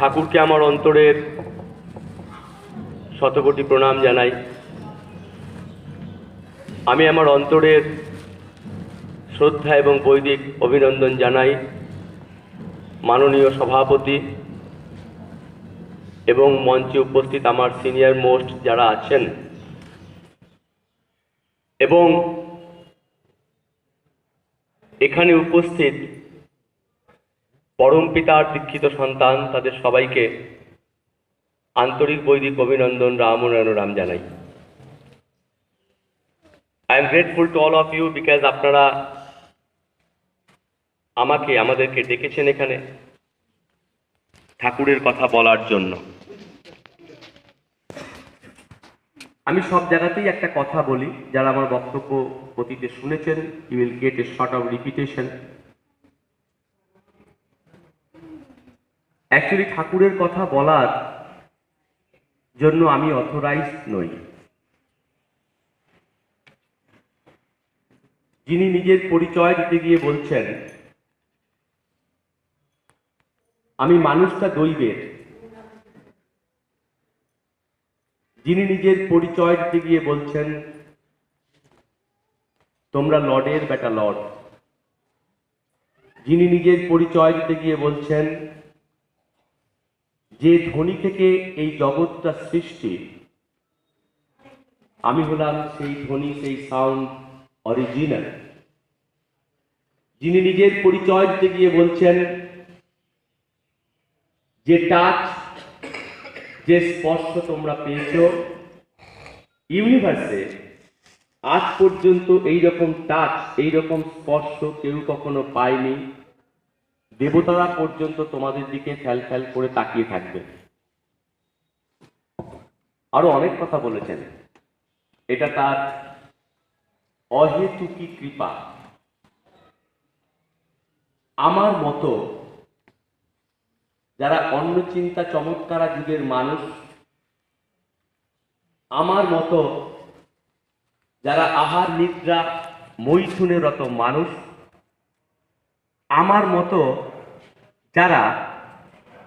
ঠাকুরকে আমার অন্তরের শতকোটি প্রণাম জানাই। আমি আমার অন্তরের শ্রদ্ধা এবং বৈদিক অভিনন্দন জানাই। মাননীয় সভাপতি এবং মঞ্চে উপস্থিত আমার সিনিয়র মোস্ট যারা আছেন এবং এখানে উপস্থিত পরম পিতার দীক্ষিত সন্তান তাদের সবাইকে আন্তরিক বৈদিক অভিনন্দন রাম রাম জানাই। I am grateful to all of you because আপনারা আমাকে, আমাদেরকে ডেকেছেন এখানে ঠাকুরের কথা বলার জন্য। আমি সব জায়গাতেই একটা কথা বলি, যারা আমার বক্তব্য অতীতে শুনেছেন you will get a short of repetition actually ঠাকুরের কথা বলার জন্য আমি অথরাইজ নই। যিনি নিজের পরিচয় দিতে গিয়ে বলছেন, আমি মানুষটা দৈবের। যিনি নিজের পরিচয় দিতে গিয়ে বলছেন, তোমরা লর্ডের বেটা লর্ড। যিনি নিজের পরিচয় দিতে গিয়ে বলছেন যে ধ্বনি থেকে এই জগৎটা সৃষ্টি, আমি হলাম সেই ধ্বনি, সেই সাউন্ড অরিজিনাল যিনি নিজের পরিচয় দিতে গিয়ে বলছেন, যে টাচ যে স্পর্শ তোমরা পেয়েছ ইউনিভার্সে আজ পর্যন্ত এই রকম টাচ এই রকম স্পর্শ কেউ কখনো পায়নি। দেবতারা পর্যন্ত তোমাদের দিকে ফ্যাল ফ্যাল করে তাকিয়ে থাকবে। আরও অনেক কথা বলেছেন। এটা তার অহেতুকি কৃপা। আমার মতো যারা অন্য চিন্তা চমৎকারা যুগের মানুষ, আমার মতো যারা আহার নিদ্রা মৈথুনে রত মানুষ, আমার মতো যারা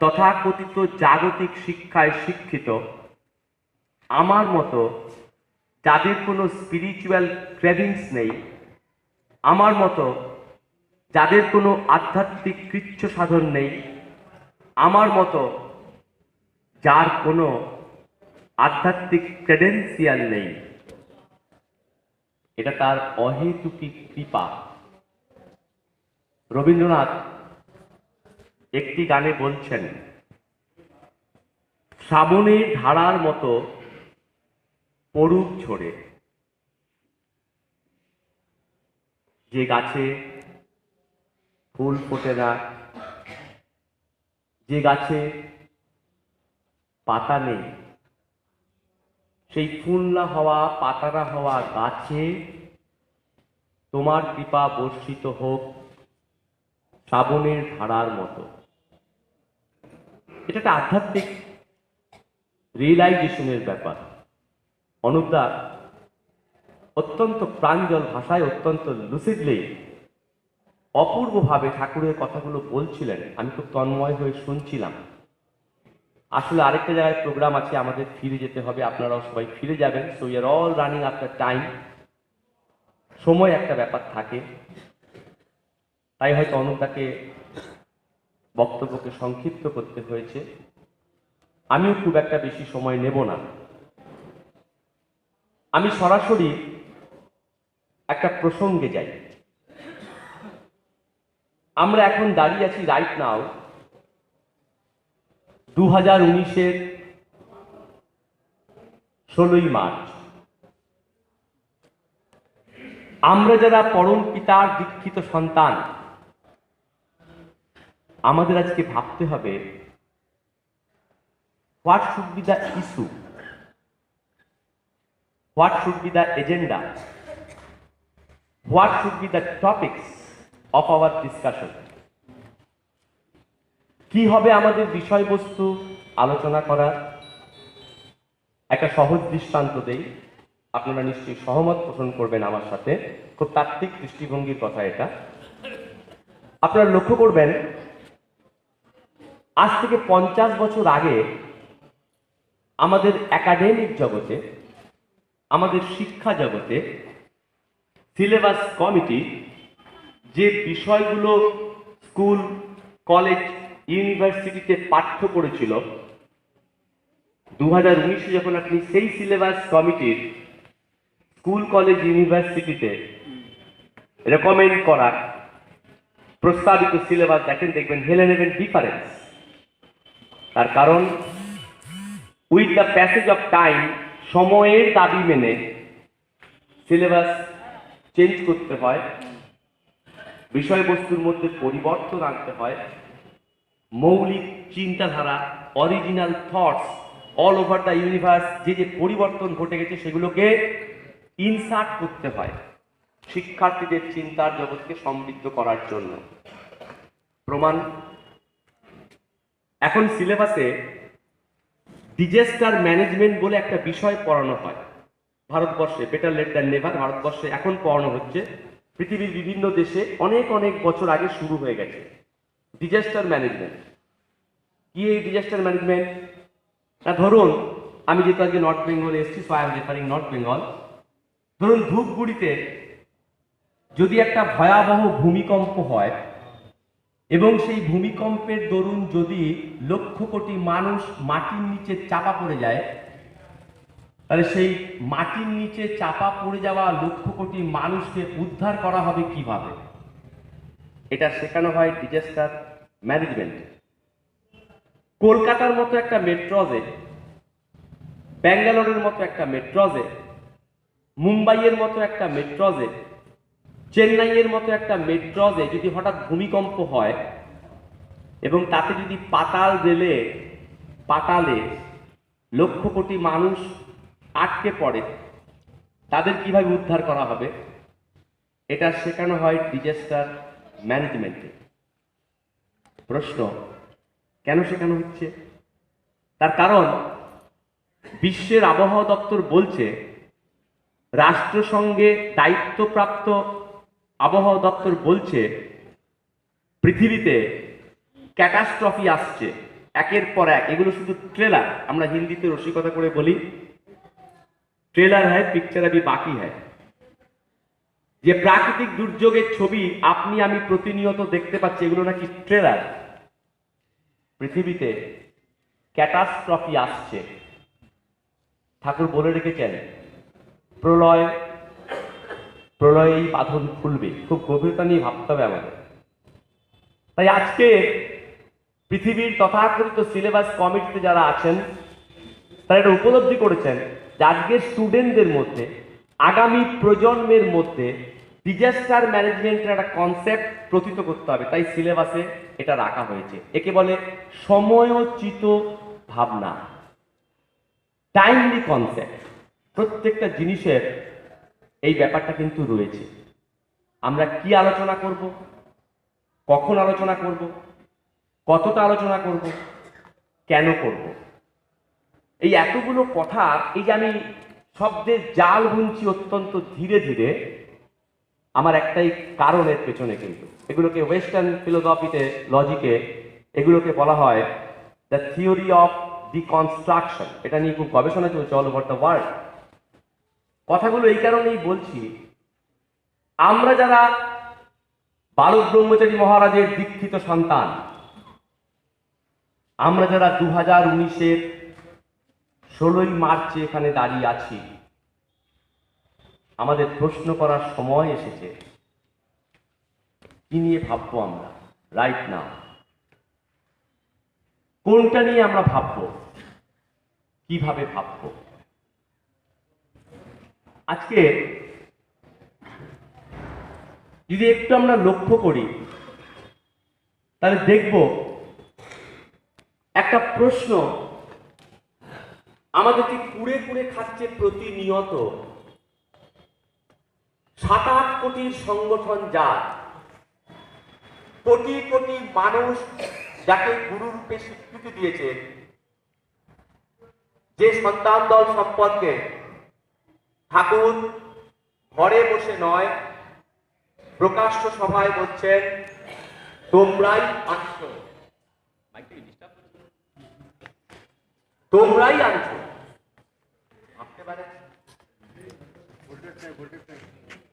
তথাকথিত জাগতিক শিক্ষায় শিক্ষিত, আমার মতো যাদের কোনো স্পিরিচুয়াল ক্রেভিংস নেই, আমার মতো যাদের কোনো আধ্যাত্মিক কৃচ্ছ সাধন নেই, আমার মতো যার কোনো আধ্যাত্মিক ক্রেডেন্সিয়াল নেই, এটা তার অহেতুকি কৃপা। রবীন্দ্রনাথ একটি গানে বলছেন, শ্রাবণের ধারার মতো পড়ুক ঝরে। যে গাছে ফুল ফোটে না, যে গাছে পাতা নেই, সেই ফুল না হওয়া, পাতারা হওয়া গাছে তোমার কৃপা বর্ষিত হোক শ্রাবণের ধারার মতো। এটা একটা আধ্যাত্মিক রিয়েলাইজেশনের ব্যাপার। অনুপদা অত্যন্ত প্রাঞ্জল ভাষায় অত্যন্ত লুসিডলি অপূর্বভাবে ঠাকুরের কথাগুলো বলছিলেন। আমি খুব তন্ময় হয়ে শুনছিলাম। আসলে আরেকটা জায়গায় প্রোগ্রাম আছে, আমাদের ফিরে যেতে হবে। আপনারাও সবাই ফিরে যাবেন। So you're all running after time সময় একটা ব্যাপার থাকে। তাই হয়তো অনুপদাকে বক্তব্যকে সংক্ষিপ্ত করতে হয়েছে। আমিও খুব একটা বেশি সময় নেব না। আমি সরাসরি একটা প্রসঙ্গে যাই। আমরা এখন দাঁড়িয়ে আছি রাইট নাও দু হাজার উনিশের ষোলোই মার্চ। আমরা যারা পরম পিতার দীক্ষিত সন্তান আমাদের আজকে ভাবতে হবে what should be the issue what should be the agenda what should be the topics of our discussion কি হবে আমাদের বিষয়বস্তু আলোচনা করার? একটা সহজ দৃষ্টান্ত দেই। আপনারা নিশ্চয়ই সহমত পোষণ করবেন আমার সাথে। খুব তাত্ত্বিক দৃষ্টিভঙ্গির কথা এটা। আপনারা লক্ষ্য করবেন আজ থেকে পঞ্চাশ বছর আগে আমাদের একাডেমিক জগতে, আমাদের শিক্ষা জগতে সিলেবাস কমিটি যে বিষয়গুলো স্কুল কলেজ ইউনিভার্সিটিতে পাঠ্য করেছিল দু হাজার উনিশে যখন আপনি সেই সিলেবাস কমিটির স্কুল কলেজ ইউনিভার্সিটিতে রেকমেন্ড করা প্রস্তাবিত সিলেবাস দেখেন, দেখবেন হেলে নেবেন ডিফারেন্স তার কারণ with the passage of time সময়ের দাবি মেনে সিলেবাস চেঞ্জ করতে হয়, বিষয়বস্তুর মধ্যে পরিবর্তন আনতে হয়, মৌলিক চিন্তাধারা original thoughts all over the universe যে যে পরিবর্তন ঘটে গেছে সেগুলোকে ইনসার্ট করতে হয় শিক্ষার্থীদের চিন্তার জগৎকে সমৃদ্ধ করার জন্য। প্রমাণ এখন সিলেবাসে ডিজাস্টার ম্যানেজমেন্ট বলে একটা বিষয় পড়ানো হয়। ভারতবর্ষে বেটার লেট দ্যান নেভার ভারতবর্ষে এখন পড়ানো হচ্ছে। পৃথিবীর বিভিন্ন দেশে অনেক অনেক বছর আগে শুরু হয়ে গেছে। ডিজাস্টার ম্যানেজমেন্ট কি এই ডিজাস্টার ম্যানেজমেন্ট না, ধরুন, আমি যেহেতু আজকে নর্থ বেঙ্গল এসেছি so I am referring north Bengal ধরুন, ধূপগুড়িতে যদি একটা ভয়াবহ ভূমিকম্প হয় এবং সেই ভূমিকম্পের দরুন যদি লক্ষ কোটি মানুষ মাটির নিচে চাপা পড়ে যায়, তাহলে সেই মাটির নিচে চাপা পড়ে যাওয়া লক্ষ কোটি মানুষকে উদ্ধার করা হবে কীভাবে? এটা শেখানো হয় ডিজাস্টার ম্যানেজমেন্ট। কলকাতার মতো একটা মেট্রোজে ব্যাঙ্গালোরের মতো একটা মেট্রোজে মুম্বাইয়ের মতো একটা মেট্রোজে চেন্নাইয়ের মতো একটা মেট্রোজে যদি হঠাৎ ভূমিকম্প হয় এবং তাতে যদি পাতাল রেলে, পাতালে লক্ষ কোটি মানুষ আটকে পড়ে, তাদের কীভাবে উদ্ধার করা হবে? এটা শেখানো হয় ডিজাস্টার ম্যানেজমেন্টে। প্রশ্ন, কেন শেখানো হচ্ছে? তার কারণ, বিশ্বের আবহাওয়া দপ্তর বলছে, রাষ্ট্রসংঘে দায়িত্বপ্রাপ্ত আবহাওয়া দপ্তর বলছে, পৃথিবীতে ক্যাটাস্ট্রফি আসছে, একের পর এক। এগুলো শুধু ট্রেলার। আমরা হিন্দিতে রসিকতা করে বলি, ট্রেলার হ্যায় পিকচার আবি বাকি হ্যায় যে প্রাকৃতিক দুর্যোগের ছবি আপনি, আমি প্রতিনিয়ত দেখতে পাচ্ছি, এগুলো নাকি ট্রেলার। পৃথিবীতে ক্যাটাস্ট্রফি আসছে। ঠাকুর বলে রেখেছেন, প্রলয় প্রলয়েই বাঁধন খুলবে। খুব গভীরতা নিয়ে ভাবতে হবে আমাদের। তাই আজকে পৃথিবীর তথাকথিত সিলেবাস কমিটিতে যারা আছেন, তারা এটা উপলব্ধি করেছেন যে আজকের স্টুডেন্টদের মধ্যে, আগামী প্রজন্মের মধ্যে ডিজাস্টার ম্যানেজমেন্টের একটা কনসেপ্ট প্রতীত করতে হবে। তাই সিলেবাসে এটা রাখা হয়েছে। একে বলে সময়োচিত ভাবনা। টাইমলি কনসেপ্ট প্রত্যেকটা জিনিসের এই ব্যাপারটা কিন্তু রয়েছে। আমরা কি আলোচনা করব? কখন আলোচনা করব? কতটা আলোচনা করব? কেন করব? এই এতগুলো কথা, এই যে আমি শব্দের জাল বুনছি অত্যন্ত ধীরে ধীরে, আমার একটাই কারণের পেছনে কিন্তু। এগুলোকে ওয়েস্টার্ন ফিলোসফিতে লজিকে এগুলোকে বলা হয় দ্য থিওরি অফ ডিকনস্ট্রাকশন এটা নিয়ে খুব গবেষণা চলছে অল ওভার দ্য ওয়ার্ল্ড কথাগুলো এই কারণেই বলছি, আমরা যারা বালক ব্রহ্মচারী মহারাজের দীক্ষিত সন্তান, আমরা যারা দু হাজার উনিশের ষোলোই মার্চে এখানে দাঁড়িয়ে আছি, আমাদের প্রশ্ন করার সময় এসেছে। কি নিয়ে ভাববো আমরা? রাইট না কোনটা নিয়ে আমরা ভাববো? কীভাবে ভাববো? আজকে যদি একটু আমরা লক্ষ্য করি, তাহলে দেখব একটা প্রশ্ন আমাদেরকে কুড়ে কুড়ে খাচ্ছে প্রতিনিয়ত? সাত আট কোটির সংগঠন যা কোটি কোটি মানুষ যাকে গুরুরূপে স্বীকৃতি দিয়েছে যে সন্তান দল সম্পর্কে ঠাকুর ঘরে বসে নয় প্রকাশ্য সভায় বলছেন তোমরাই আনছ। তোমরাই আনছো। পারে?